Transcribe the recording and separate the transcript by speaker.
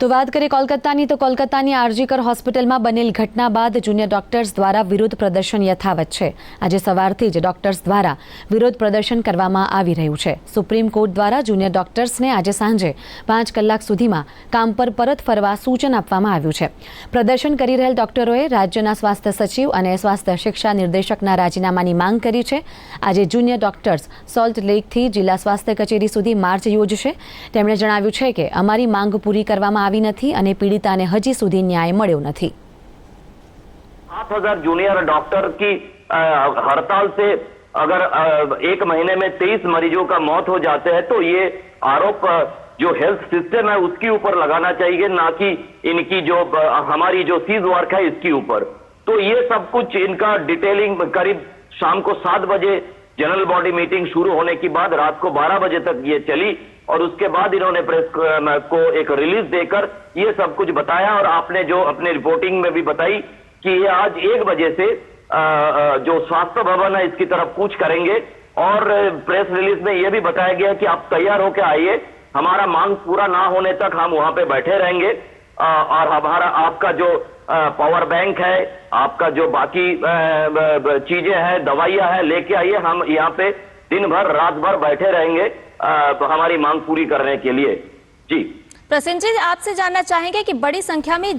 Speaker 1: તો વાત કરીએ કોલકાતાની, તો કોલકાતાની આરજીકર હોસ્પિટલમાં બનેલ ઘટના બાદ જુનિયર ડોક્ટર્સ દ્વારા વિરોધ પ્રદર્શન યથાવત છે. આજે સવારથી જ ડોક્ટર્સ દ્વારા વિરોધ પ્રદર્શન કરવામાં આવી રહ્યું છે. સુપ્રીમ કોર્ટ દ્વારા જુનિયર ડોક્ટર્સને આજે સાંજે પાંચ કલાક સુધીમાં કામ પર પરત ફરવા સૂચન આપવામાં આવ્યું છે. પ્રદર્શન કરી રહેલ ડોક્ટરોએ રાજ્યના સ્વાસ્થ્ય સચિવ અને સ્વાસ્થ્ય શિક્ષા નિર્દેશકના રાજીનામાની માંગ કરી છે. આજે જુનિયર ડોક્ટર્સ સોલ્ટ લેકથી જિલ્લા સ્વાસ્થ્ય કચેરી સુધી માર્ચ યોજશે. તેમણે જણાવ્યું છે કે અમારી માંગ પૂરી કરવામાં આવી નથી અને પીડિતાને હજી સુધી ન્યાય મળ્યો નથી
Speaker 2: सात हजार जूनियर डॉक्टर की अ, हड़ताल से अगर अ, एक महीने में तेईस मरीजों का मौत हो जाते हैं तो ये आरोप अ, जो हेल्थ सिस्टम है उसके ऊपर लगाना चाहिए ना कि इनकी जो अ, हमारी जो सीज वर्क है इसके ऊपर तो ये सब कुछ इनका डिटेलिंग करीब शाम को सात बजे जनरल बॉडी मीटिंग शुरू होने के बाद रात को 12 बजे तक ये चली और उसके बाद इन्होंने प्रेस को एक रिलीज़ देकर ये सब कुछ बताया और आपने जो अपने रिपोर्टिंग में भी बताई कि ये आज एक बजे से जो स्वास्थ्य भवन है इसकी तरफ़ कूच करेंगे और प्रेस रिलीज़ में ये भी बताया गया कि आप तैयार होकर आइए, हमारा मांग पूरा ना होने तक हम वहाँ पे बैठे रहेंगे और हमारा आपका जो पावर बैंक है, आपका जो बाकी चीज़ें हैं, दवाइयाँ हैं, लेके आइए, हम यहाँ पे दिन भर रात भर बैठे रहेंगे तो हमारी मांग पूरी करने के लिए। जी।
Speaker 3: प्रसन्न जी आपसे जानना चाहेंगे कि बड़ी संख्या में